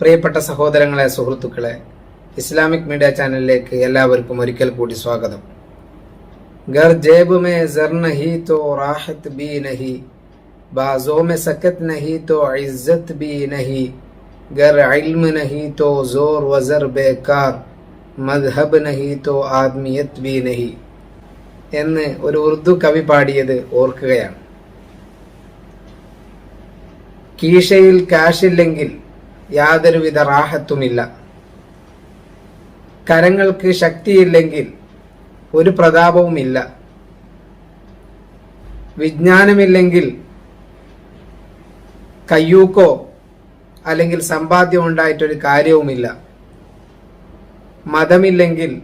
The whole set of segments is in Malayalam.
പ്രിയപ്പെട്ട സഹോദരങ്ങളെ സുഹൃത്തുക്കളെ ഇസ്ലാമിക് മീഡിയ ചാനലിലേക്ക് എല്ലാവർക്കും ഒരിക്കൽ കൂടി സ്വാഗതം. ഗർ ജേബ് മേ സർ നഹി തോ റാഹത്ത് ബി നഹി ബാസോ മേ സക്കത്ത് നഹി തോ ഇസ്സത്ത് ബി നഹി ഗർ ഇൽമ നഹി തോ സോർ വസർ ബേക്കാർ മദ്ഹബ് നഹി തോ ആദ്മിയത്ത് ബി നഹി എന്ന് ഒരു ഉറുദു കവി പാടിയത് ഓർക്കുകയാണ്. കീശയിൽ കാശില്ലെങ്കിൽ യാതൊരുവിധ റാഹത്തുമില്ല. കരങ്ങൾക്ക് ശക്തിയില്ലെങ്കിൽ ഒരു പ്രതാപവുമില്ല. വിജ്ഞാനമില്ലെങ്കിൽ കയ്യൂക്കോ അല്ലെങ്കിൽ സമ്പാദ്യം ഉണ്ടായിട്ടൊരു കാര്യവുമില്ല. മതമില്ലെങ്കിൽ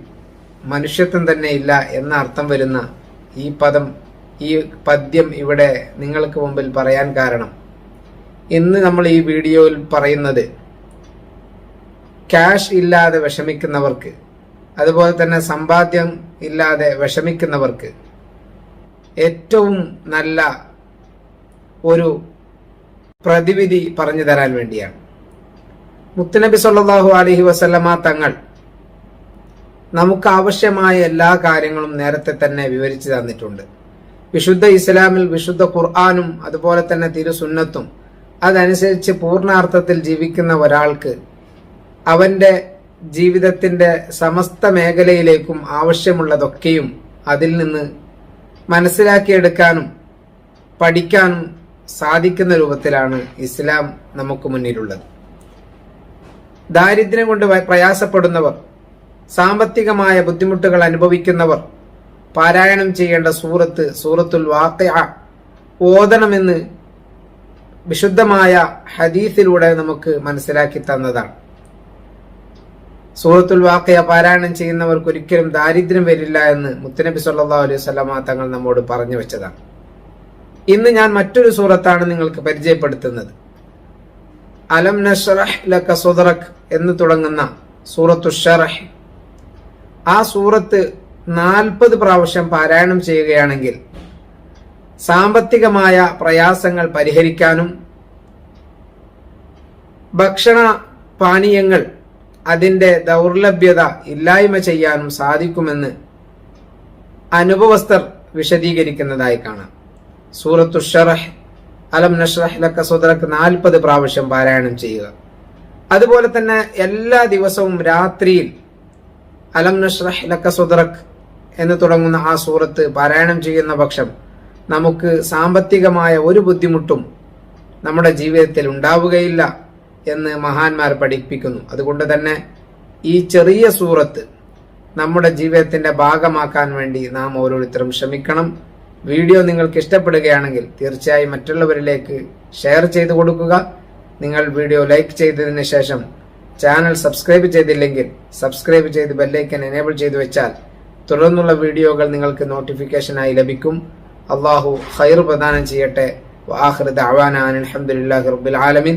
മനുഷ്യത്വം തന്നെ ഇല്ല എന്ന അർത്ഥം വരുന്ന ഈ പദം ഈ പദ്യം ഇവിടെ നിങ്ങൾക്ക് മുമ്പിൽ പറയാൻ കാരണം. ഇന്ന് നമ്മൾ ഈ വീഡിയോയിൽ പറയുന്നത്. ക്യാഷ് ഇല്ലാതെ വിഷമിക്കുന്നവർക്ക് അതുപോലെ തന്നെ സമ്പാദ്യം ഇല്ലാതെ വിഷമിക്കുന്നവർക്ക് ഏറ്റവും നല്ല ഒരു പ്രതിവിധി പറഞ്ഞു തരാൻ വേണ്ടിയാണ്. മുത്തുനബി സല്ലാഹു അലഹി വസല്ലമ തങ്ങൾ നമുക്ക് ആവശ്യമായ എല്ലാ കാര്യങ്ങളും നേരത്തെ തന്നെ വിവരിച്ചു തന്നിട്ടുണ്ട്. വിശുദ്ധ ഇസ്ലാമിൽ വിശുദ്ധ ഖുർആാനും അതുപോലെ തന്നെ തിരുസുന്നത്തും അതനുസരിച്ച് പൂർണാർത്ഥത്തിൽ ജീവിക്കുന്ന ഒരാൾക്ക് അവന്റെ ജീവിതത്തിന്റെ സമസ്ത മേഖലയിലേക്കും ആവശ്യമുള്ളതൊക്കെയും അതിൽ നിന്ന് മനസ്സിലാക്കിയെടുക്കാനും പഠിക്കാനും സാധിക്കുന്ന രൂപത്തിലാണ് ഇസ്ലാം നമുക്ക് മുന്നിലുള്ളത്. ദാരിദ്ര്യം കൊണ്ട് പ്രയാസപ്പെടുന്നവർ സാമ്പത്തികമായ ബുദ്ധിമുട്ടുകൾ അനുഭവിക്കുന്നവർ പാരായണം ചെയ്യേണ്ട സൂറത്ത് സൂറത്തുൽ വാക്യ ഓതണമെന്ന് വിശുദ്ധമായ ഹദീസിലൂടെ നമുക്ക് മനസ്സിലാക്കി തന്നതാണ്. സൂറത്തുൽ വാക്കയ പാരായണം ചെയ്യുന്നവർക്ക് ഒരിക്കലും ദാരിദ്ര്യം വരില്ല എന്ന് മുത്തനബി സല്ലാ അലൈഹി സ്വലാമ തങ്ങൾ നമ്മോട് പറഞ്ഞു വെച്ചതാണ്. ഇന്ന് ഞാൻ മറ്റൊരു സൂറത്താണ് നിങ്ങൾക്ക് പരിചയപ്പെടുത്തുന്നത്. അലം നഷറഹ് ലക സുദറഖ് എന്ന് തുടങ്ങുന്ന സൂറത്തു ഷറഹ് ആ സൂറത്ത് നാൽപ്പത് പ്രാവശ്യം പാരായണം ചെയ്യുകയാണെങ്കിൽ സാമ്പത്തികമായ പ്രയാസങ്ങൾ പരിഹരിക്കാനും ഭക്ഷണ പാനീയങ്ങൾ അതിന്റെ ദൗർലഭ്യത ഇല്ലായ്മ ചെയ്യാനും സാധിക്കുമെന്ന് അനുഭവസ്ഥർ വിശദീകരിക്കുന്നതായി കാണാം. സൂറത്തു ഷറഹ് അലം നഷ്റഹ് ലക്ക സുദറക്ക് നാൽപ്പത് പ്രാവശ്യം പാരായണം ചെയ്യുക. അതുപോലെ തന്നെ എല്ലാ ദിവസവും രാത്രിയിൽ അലം നഷ്റഹ് ലക്ക സുദറക് എന്ന് തുടങ്ങുന്ന ആ സൂറത്ത് പാരായണം ചെയ്യുന്ന പക്ഷം നമുക്ക് സാമ്പത്തികമായ ഒരു ബുദ്ധിമുട്ടും നമ്മുടെ ജീവിതത്തിൽ ഉണ്ടാവുകയില്ല. എന്ന് മഹാന്മാർ പഠിപ്പിക്കുന്നു. അതുകൊണ്ട് തന്നെ ഈ ചെറിയ സൂറത്ത് നമ്മുടെ ജീവിതത്തിന്റെ ഭാഗമാക്കാൻ വേണ്ടി നാം ഓരോരുത്തരും ശ്രമിക്കണം. വീഡിയോ നിങ്ങൾക്ക് ഇഷ്ടപ്പെടുകയാണെങ്കിൽ തീർച്ചയായും മറ്റുള്ളവരിലേക്ക് ഷെയർ ചെയ്തു കൊടുക്കുക. നിങ്ങൾ വീഡിയോ ലൈക്ക് ചെയ്തതിന് ശേഷം ചാനൽ സബ്സ്ക്രൈബ് ചെയ്തില്ലെങ്കിൽ സബ്സ്ക്രൈബ് ചെയ്ത് ബെല്ലൈക്കൻ എനേബിൾ ചെയ്തു വെച്ചാൽ തുടർന്നുള്ള വീഡിയോകൾ നിങ്ങൾക്ക് നോട്ടിഫിക്കേഷനായി ലഭിക്കും. അള്ളാഹു ഹൈർ പ്രദാനം ചെയ്യട്ടെ. വാഹൃദ് അവാനാൻ അലഹമുല്ലാഹി റബ്ബിൽ ആലമിൻ.